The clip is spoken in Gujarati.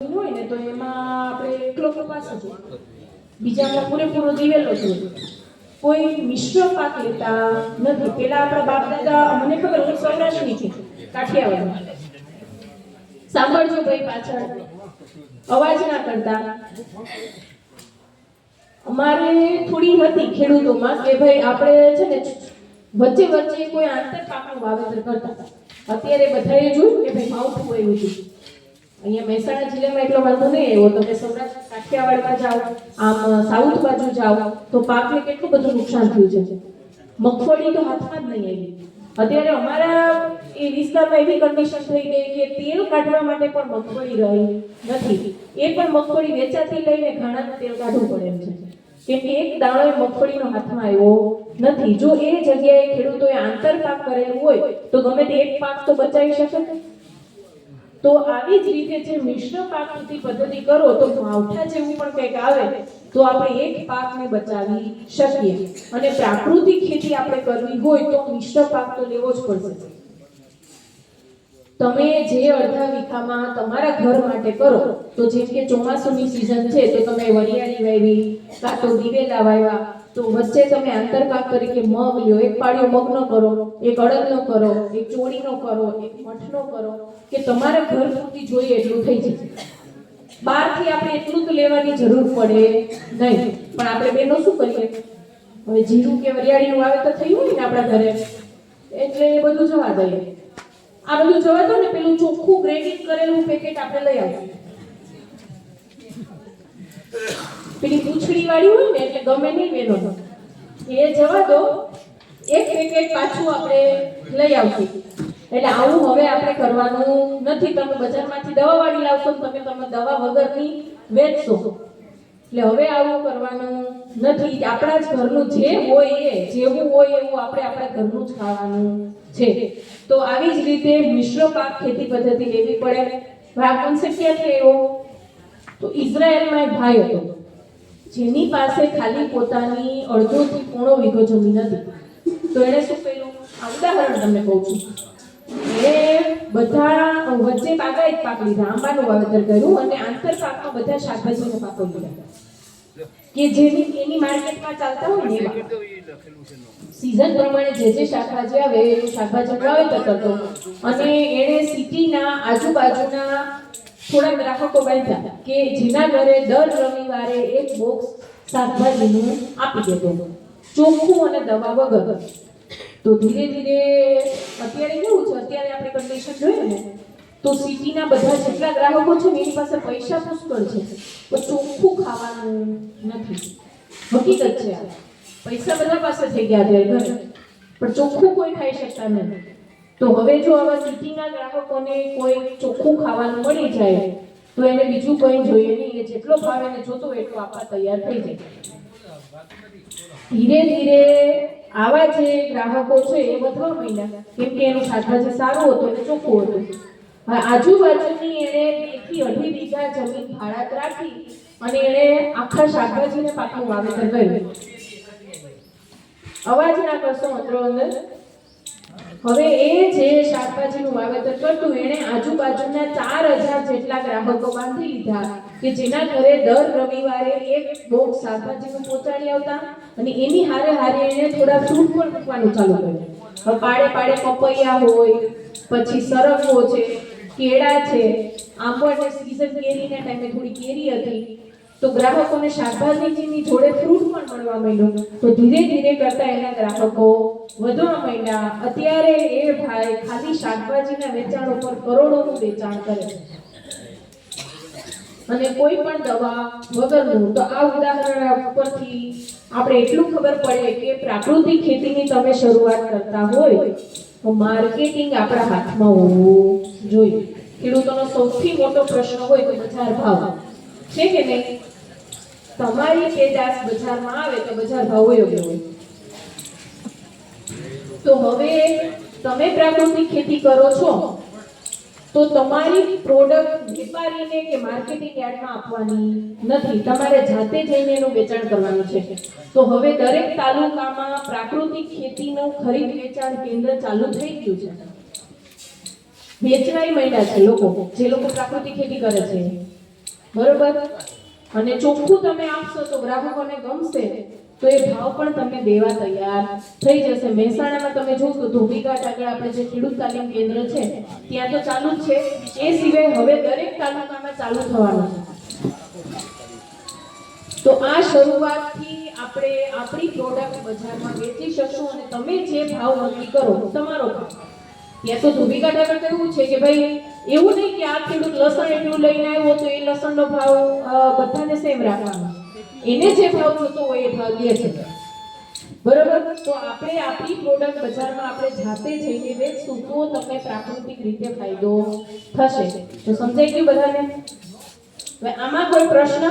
હોય ને, તો એમાં આપણે એકલો કપાસ હોય. બીજામાં પૂરેપૂરો દિવેલો છે કોઈ મિશ્ર પાક લેતા નથી. પેલા આપણા બાપ દાદા, મને ખબર હું સૌરાષ્ટ્રની છું કાઠિયાવાડ સાંભળજો ભાઈ પાછળ. અવાજ ના કરતા. અમારે થોડી હતી ખેડૂતોમાં કે ભાઈ આપણે છે ને, વચ્ચે વચ્ચે કોઈ આંતર પાકનું વાવેતર કરતા અત્યારે બધાએ જોયું કે ભાઈ માવઠું હતું અહીંયા મહેસાણા જિલ્લામાં એટલો વાંધો નહીં આવ્યો તમે સૌરાષ્ટ્ર, કાઠિયાવાડમાં જાઓ, આમ, સાઉથ બાજુ જાઓ, તો પાકને કેટલું બધું નુકસાન થયું છે? મગફળી તો હાથમાં જ નહીં આવી. અત્યારે અમારા એ વિસ્તારમાં એવી કન્ડિશન થઈ ગઈ કે તેલ કાઢવા માટે પણ મગફળી રહી નથી. એ પણ મગફળી વેચાતી લઈને ઘણા તેલ કાઢવું પડે એમ છે. કેમ કે એક દાણો મગફળીનો હાથમાં આવ્યો નથી. જો એ જગ્યાએ ખેડૂતોએ આંતર પાક કરેલું હોય, તો ગમે તે એક પાક તો બચાવી શકે? તો આવી જ રીતે જે મિશ્ર પાકૃતિ પદ્ધતિ કરો, તો માવઠા જેવું પણ કંઈક આવે, તો આપણે એક પાકને બચાવી શકીએ. અને પ્રાકૃતિક ખેતી આપણે કરવી હોય તો મિશ્ર પાક તો લેવો જ પડશે. તમે જે અડધા વીઘામાં તમારા ઘર માટે કરો, તો જેમ કે ચોમાસુની સિઝન છે, તો તમે વરિયાળી વાવી, કાં તો દિવેલા વાવ્યા તો વચ્ચે તમે આંતરપાક તરીકે મગ લ્યો, એક પાળિયો મગનો કરો, એક અડદનો કરો, એક ચોળીનો કરો, એક મઠનો કરો, કે તમારા ઘર પૂરતી જોઈએ એટલું થઈ જશે બહારથી આપણે એટલું તો લેવાની જરૂર પડે નહીં. પણ આપણે બેનો શું કરીએ? હવે જીરું કે વરિયાળીનું વાવેતર થયું હોય ને આપણા ઘરે, એટલે એ બધું જવા દઈએ. આ બધું જવા દો ને પેલું ચોખ્ખું ગ્રેડિંગ કરેલું પેકેટ આપણે લઈ આવીએ. પેલી પૂછડી વાળી હોય ને એટલે ગમે નહીં બેનો એ જવા દો. એક પેકેટ પાછું આપણે લઈ આવશું. એટલે આવું હવે આપણે કરવાનું નથી. તમે બજારમાંથી દવા વાળી લાવશો તમે તમે દવા વગરની વેચશો. એટલે હવે આવું કરવાનું નથી. આપણા જ ઘરનું જે હોય એ, જેવું હોય એવું આપણે આપણા ઘરનું જ ખાવાનું છે. તો આવી જ રીતે મિશ્ર પાક ખેતી પદ્ધતિ લેવી પડે. આ કોન્સેપ્ટ ક્યાંથી આવ્યો? તો ઇઝરાયલમાં એક ભાઈ હતો. જેની પાસે ખાલી પોતાની અડધોથી પોણો વીઘો જમીન હતી. તો એણે શું કર્યું? આ ઉદાહરણ તમને કહું છું. એ બધા વચ્ચે બાગાયત પાક લીધા, આંબાનું વાવેતર કર્યું અને આંતર પાકમાં બધા શાકભાજીનો પાકો લીધા. કે જેની એની માર્કેટમાં ચાલતા હોય ને સીઝન પ્રમાણે જે જે શાકભાજી આવે, એ શાકભાજી વાવેતર કરતો અને એણે સિટીના આજુબાજુના થોડા ગ્રાહકો બાંધ્યા કે જેના ઘરે દર રવિવારે એક બોક્સ શાકભાજીનું આપી દેતો. ચોખ્ખું અને દવા વગર. તો ધીરે ધીરે અત્યારે કેવું છે? અત્યારે આપણે કન્ડિશન જોઈએ ને, તો સિટીના બધા જેટલા ગ્રાહકો છે એની પાસે પૈસા પુષ્કળ છે. પણ ચોખ્ખું ખાવાનું નથી. હકીકત છે પૈસા બધા પાસે થઈ ગયા છે ઘરે. પણ ચોખ્ખું કોઈ ખાઈ શકતા નથી. તો હવે જો આવા સિટીના ગ્રાહકોને કોઈ ચોખ્ખું ખાવાનું મળી જાય, તો એને બીજું કંઈ જોઈએ નહીં. એ જેટલો ભાવ એને જોતો એટલો આપવા તૈયાર થઈ જાય. ધીરે ધીરે આવા જે ગ્રાહકો છે એ વધવા માંડ્યા. કેમ કે એનું શાકભાજી સારું હતું અને ચોખ્ખું હતું. આજુબાજુની એણે બેથી અઢી વીઘા જમીન ભાડાત રાખી અને એણે આખા શાકભાજીને પાકનું વાવેતર કર્યું. અવાજ ના કરશો મિત્રો અંદર. હવે એ જે શાકભાજીનું વાવેતર કરતું, એણે આજુબાજુના ચાર હજાર જેટલા ગ્રાહકો બાંધી લીધા કે જેના ઘરે દર રવિવારે એક બોક્સ શાકભાજીનું પહોંચાડી આવતા અને એની હારે હારે એણે થોડા ફ્રૂટ પણ મૂકવાનું ચાલુ કર્યું. પાડે પાડે પપૈયા હોય, પછી સરગવો છે, કેળા છે આંબોને સીઝન કેરીના ટાઈમે થોડી કેરી હતી. તો ગ્રાહકોને શાકભાજીની જોડે ફ્રૂટ પણ મળવા માંડ્યું. તો ધીરે ધીરે કરતા એના ગ્રાહકો વધવા માંડ્યા. અત્યારે એ ભાઈ ખાલી શાકભાજીના વેચાણ ઉપર કરોડોનું વેચાણ કરે છે. અને કોઈ પણ દવા વગરનું, તો આ ઉદાહરણ ઉપરથી આપણે એટલું ખબર પડે કે પ્રાકૃતિક ખેતીની તમે શરૂઆત કરતા હોય, તો માર્કેટિંગ આપણા હાથમાં હોવું જોઈએ. ખેડૂતોનો સૌથી મોટો પ્રશ્ન હોય તો બજાર ભાવ. છે કે નહીં? તમારી પેદાશ બજારમાં આવે તો બજાર ભાવ યોગ્ય હોય. તો હવે તમે પ્રાકૃતિક ખેતી કરો છો, તો તમારી પ્રોડક્ટ વેપારીને કે માર્કેટિંગ યાર્ડમાં આપવાની નથી. તમારે જાતે જઈને એનું વેચાણ કરવાનું છે. તો હવે દરેક તાલુકામાં પ્રાકૃતિક ખેતીનું ખરીદ વેચાણ કેન્દ્ર ચાલુ થઈ ગયું છે. વેચવાય મહિના છે લોકો, જે લોકો પ્રાકૃતિક ખેતી કરે છે. બરોબર? અને ચોખ્ખું તમે આપશો તો ગ્રાહકોને ગમશે. તો એ ભાવ પણ તમને દેવા તૈયાર થઈ જશે. મહેસાણામાં તમે જોશો ધોબીઘાટ આગળ આપણે જે ખેડૂત તાલીમ કેન્દ્ર છે, ત્યાં તો ચાલુ જ છે. એ સિવાય હવે દરેક તાલુકામાં ચાલુ થવાનું છે. તો આ શરૂઆતથી આપણે આપણી પ્રોડક્ટ બજારમાં વેચી શકશું અને તમે જે ભાવ નક્કી કરો, તમારો ભાવ. ત્યાં તો ધોબીઘાટ આગળ કેવું છે કે ભાઈ એવું નહીં કે આ ખેડૂત લસણ એટલું લઈને આવ્યો તો એ લસણનો ભાવ બધાને સેમ રાખવાનો. એને જે ભાવ જોતો હોય એ ભાવ દે છે. બરોબર? તો આપણે આપણી પ્રોડક્ટ બજારમાં આપણે જાતે જઈને વેચશું તો તમને પ્રાકૃતિક રીતે ફાયદો થશે. તો સમજાઈ ગયું બધાને? આમાં કોઈ પ્રશ્ન?